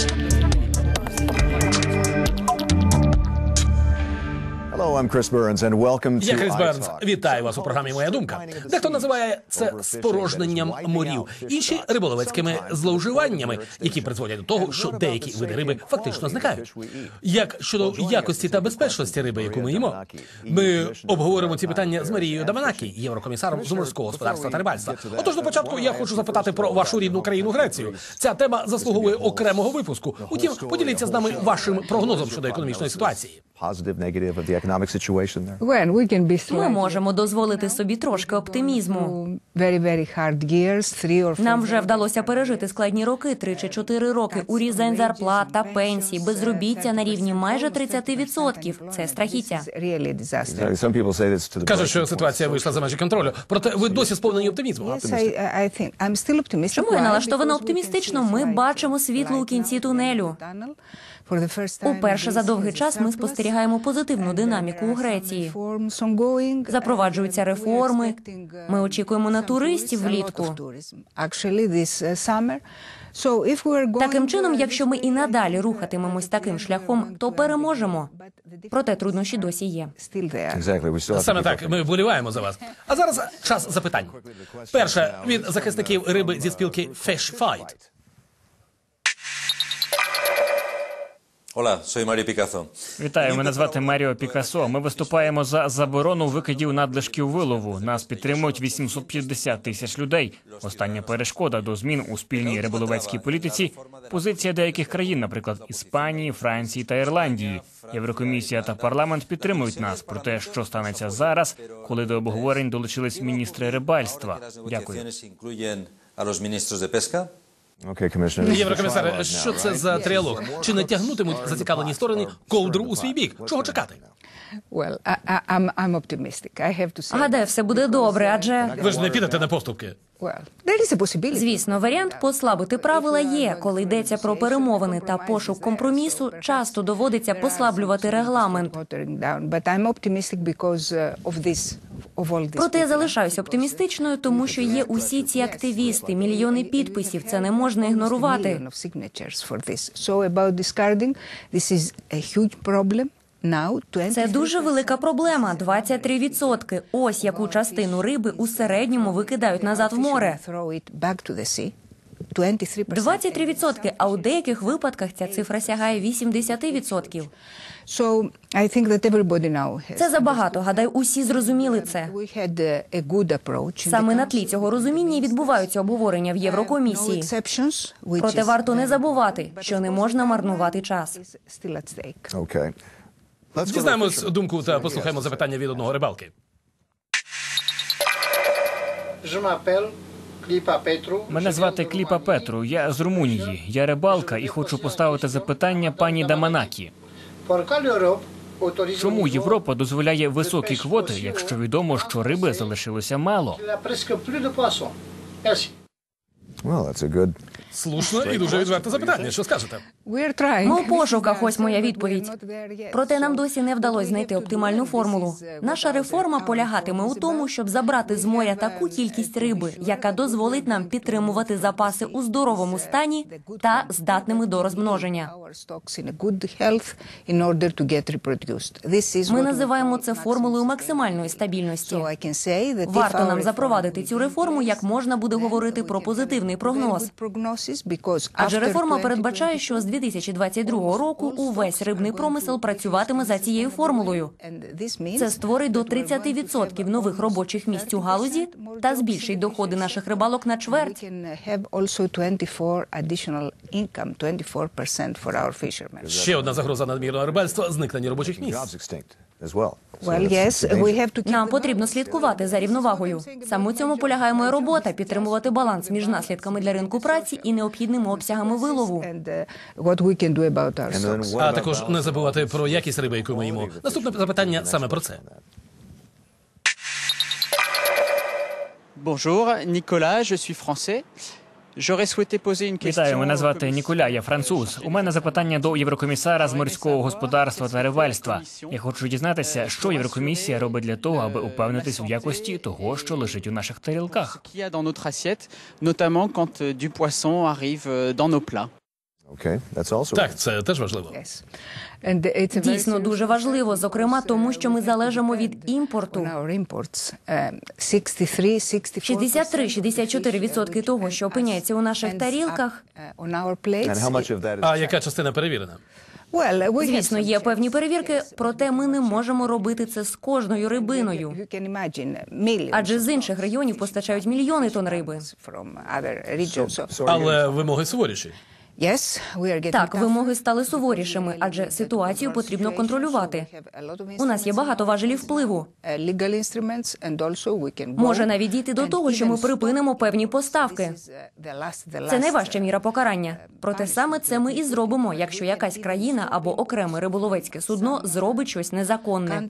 Thank you. I'm Chris Burns, and welcome to Я Крис Бернс. Вітаю вас у програмі Моя думка. Дехто називає це спорожненням морів, інші риболовецькими зловживаннями, які призводять до того, що деякі види риби фактично зникають. Як щодо якості та безпечності риби, яку ми їмо, ми обговоримо ці питання з Марією Даманакі, єврокомісаром з морського господарства та рибальства. Отож, на початку я хочу запитати про вашу рідну країну Грецію. Ця тема заслуговує окремого випуску. Утім, поділіться з нами вашим прогнозом щодо економічної ситуації. Positive, negative of the economic situation there. Well, we can be Ми можемо дозволити собі трошки оптимізму. to very, very hard years, three or four. Нам вже вдалося пережити складні роки, три чи чотири роки. Урізань зарплат та пенсій, безробіття на рівні майже 30%. Це страхіття. It's really disaster. Some people say this to the Кажуть, що ситуація вийшла за межі контрололю. Проте ви досі сповнені оптимізму. Чому я налаштована оптимістично? Ми бачимо світло у кінці тунелю. Уперше за довгий час ми спостерігаємо позитивну динаміку у Греції. Запроваджуються реформи. Ми очікуємо на туристів влітку. Таким чином, якщо ми і надалі рухатимемось таким шляхом, то переможемо. Проте труднощі досі є. Саме так, ми вболіваємо за вас. А зараз час запитань. Перше від захисників риби зі спілки Fish Fight. Hola, soy Mario Picazo. Вітаю, мене звати Маріо Пікасо. Ми виступаємо за заборону викидів надлишків вилову. Нас підтримують 850 тисяч людей. Остання перешкода до змін у спільній риболовецькій політиці. Позиція деяких країн, наприклад, Іспанії, Франції та Ірландії. Єврокомісія та парламент підтримують нас про те, що станеться зараз, коли до обговорень долучились міністри рибальства. Дякую. The Єврокомісаре, що це за тріалог? Чи не тягнутимуть зацікавлені сторони ковдру у свій бік? Чого чекати? Well, I, I, I'm, I'm optimistic. I have to say. Гадаю, все буде добре, адже Ви ж не підете на поступки. Звісно, варіант послабити правила є. Коли йдеться про перемовини та пошук компромісу, часто доводиться послаблювати регламент. Uh. Проте я залишаюся оптимістичною, тому що є усі ці активісти, мільйони підписів. Це не можна ігнорувати. Million of signatures for this. So about discarding, this is a huge problem. Now, 20 Це дуже велика проблема. 23%. Ось яку частину риби у середньому викидають назад в море. Throw it back to the 23%. 23%, а у деяких випадках ця цифра сягає 80%. So I think that everybody now has. Це забагато. Гадаю, усі зрозуміли це. Саме на тлі цього розуміння і відбуваються обговорення в Єврокомісії. Проте варто не забувати, що не можна марнувати час. Дізнаємось думку та послухаємо запитання від одного рибалки. Мене звати Кліпа Петру. Я з Румунії. Я рибалка і хочу поставити запитання пані Даманакі. Чому Європа дозволяє високі квоти, якщо відомо, що риби залишилося мало? Well, that's a good. Слушно і дуже відверте запитання. Що скажете? Ми у пошуках, ось моя відповідь. Проте нам досі не вдалося знайти оптимальну формулу. Наша реформа полягатиме у тому, щоб забрати з моря таку кількість риби, яка дозволить нам підтримувати запаси у здоровому стані та здатними до розмноження. Ми називаємо це формулою максимальної стабільності. Варто нам запровадити цю реформу, як можна буде говорити про позитивний прогноз. Адже реформа 2022 передбачає, що з 2022 року увесь рибний промисел працюватиме за цією формулою. Це створить до that we're 30% нових робочих місць у галузі та збільшить доходи наших рибалок на чверть. can have also 24 additional income, 24% for our fishermen. Ще одна загроза надмірного рибальства зникнення робочих місць. Нам потрібно слідкувати за рівновагою. Саме у цьому полягає моя робота підтримувати баланс між наслідками для ринку праці і необхідними обсягами вилову. Uh, А також не забувати про якість риби, яку ми їмо. Наступне запитання саме про це. Bonjour, Nicolas, je suis français. Вітаю, мене звати Нікуля. Ніколя, я француз. У мене запитання до єврокомісара з морського господарства та рибальства. Я хочу дізнатися, що Єврокомісія робить для того, аби упевнитись в якості того, що лежить у наших тарілках. A dans notre assiette, notamment quand du poisson arrive dans nos plats. Так, це теж важливо. Дійсно дуже важливо, зокрема тому, що ми залежимо від імпорту. on our imports. Um, 63, 64 63-64% того, що опиняється у наших тарілках. uh, is А яка частина перевірена? Звісно, є певні перевірки, проте ми не можемо робити це з кожною рибиною. Millions Адже з інших регіонів постачають мільйони тон риби. Але вимоги суворіші. Yes, we are Так, вимоги стали суворішими, адже ситуацію потрібно контролювати. У нас є багато важелів впливу. Uh, Може навіть дійти до того, що ми припинимо певні поставки. Uh, Це найважча uh, міра покарання. Проте саме це ми і зробимо, якщо якась країна або окреме риболовецьке судно зробить щось незаконне.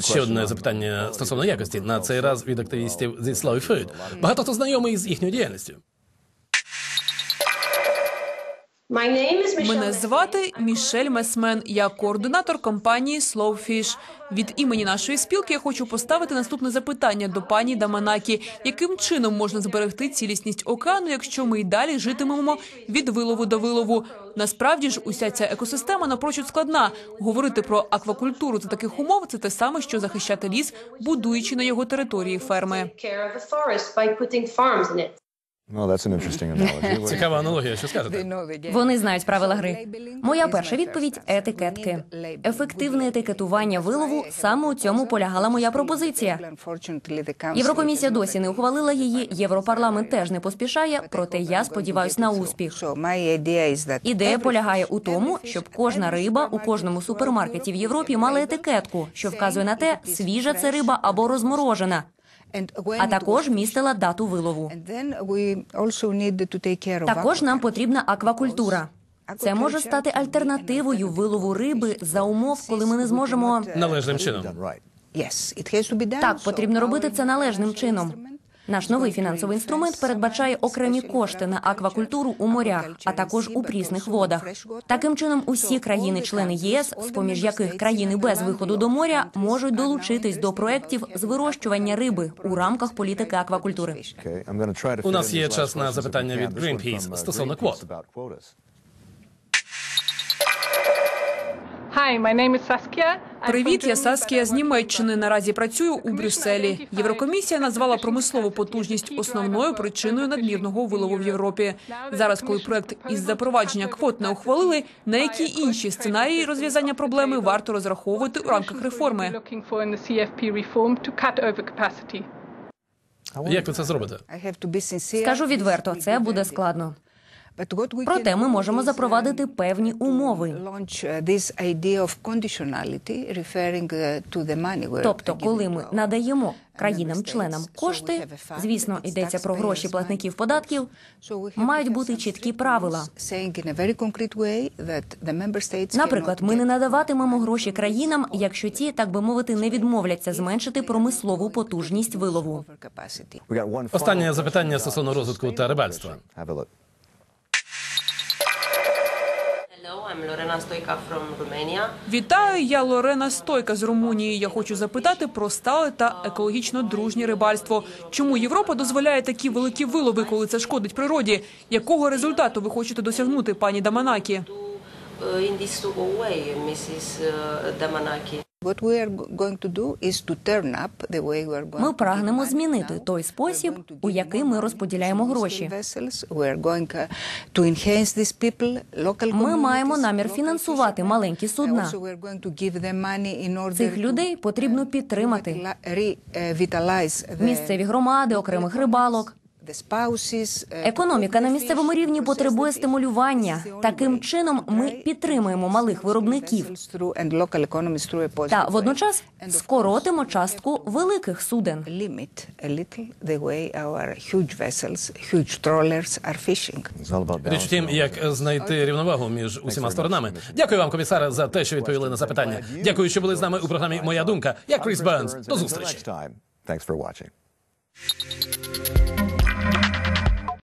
Ще одне запитання стосовно якості. На цей раз від активістів зі Slow Food. Багато хто знайомий з їхньою діяльністю. Мене звати Мішель Месмен. Я координатор компанії Slowfish. Від імені нашої спілки я хочу поставити наступне запитання до пані Даманакі: яким чином можна зберегти цілісність океану, якщо ми й далі житимемо від вилову до вилову? Насправді ж, уся ця екосистема напрочуд складна. Говорити про аквакультуру за таких умов це те саме, що захищати ліс, будуючи на його території ферми. Well, that's an interesting analogy. Цікава аналогія, що скажете? know. Вони знають правила гри. Моя перша відповідь етикетки. Ефективне етикетування вилову саме у цьому полягала моя пропозиція. Єврокомісія досі не ухвалила її. Європарламент теж не поспішає, проте я сподіваюся на успіх. Ідея полягає у тому, щоб кожна риба у кожному супермаркеті в Європі мала етикетку, що вказує на те, свіжа це риба або розморожена, а також містила дату вилову. Також нам потрібна аквакультура. Це може стати альтернативою вилову риби за умов, коли ми не зможемо. Належним чином. Так, потрібно робити це належним чином. Наш новий фінансовий інструмент передбачає окремі кошти на аквакультуру у морях, а також у прісних водах. Таким чином, усі країни-члени ЄС, з поміж яких країни без виходу до моря, можуть долучитись до проєктів з вирощування риби у рамках політики аквакультури. У нас є час на запитання від Greenpeace from, uh, about quotas. Привіт, я Саскія з Німеччини. Наразі працюю у Брюсселі. Єврокомісія назвала промислову потужність основною причиною надмірного вилову в Європі. Зараз, коли проект із запровадження квот не ухвалили, на які інші сценарії розв'язання проблеми варто розраховувати у рамках реформи? Як ви це зробите? Скажу відверто, це буде складно. Проте ми можемо запровадити um, певні умови. uh, uh, Тобто, коли ми надаємо країнам-членам кошти, звісно, йдеться про гроші платників податків, мають бути чіткі правила. Наприклад, ми не надаватимемо гроші країнам, якщо ті, так би мовити, не відмовляться зменшити промислову потужність вилову. Останнє запитання стосовно розвитку та рибальства. Have from Romania. Вітаю, я Лорена Стойка з Румунії. Я хочу запитати про стале та екологічно дружнє рибальство. Чому Європа дозволяє такі великі вилови, коли це шкодить природі? Якого результату ви хочете досягнути, пані Даманакі? In this way Mrs. are going Ми прагнемо змінити той спосіб, у який ми розподіляємо гроші. uh, Ми маємо намір фінансувати маленькі судна. Цих людей потрібно uh, підтримати. Місцеві громади, окремих рибалок. Uh, Економіка на місцевому рівні потребує стимулювання. Таким чином ми підтримуємо малих виробників та водночас скоротимо частку великих суден. limit a little the way our huge vessels, huge trawlers are fishing. It's all about Річ у тім, як знайти рівновагу між усіма сторонами. Дякую вам, комісаре, за те, що відповіли на запитання. Дякую, що були з нами у програмі Моя думка. Я Кріс Бернс. До зустрічі. Thanks for watching.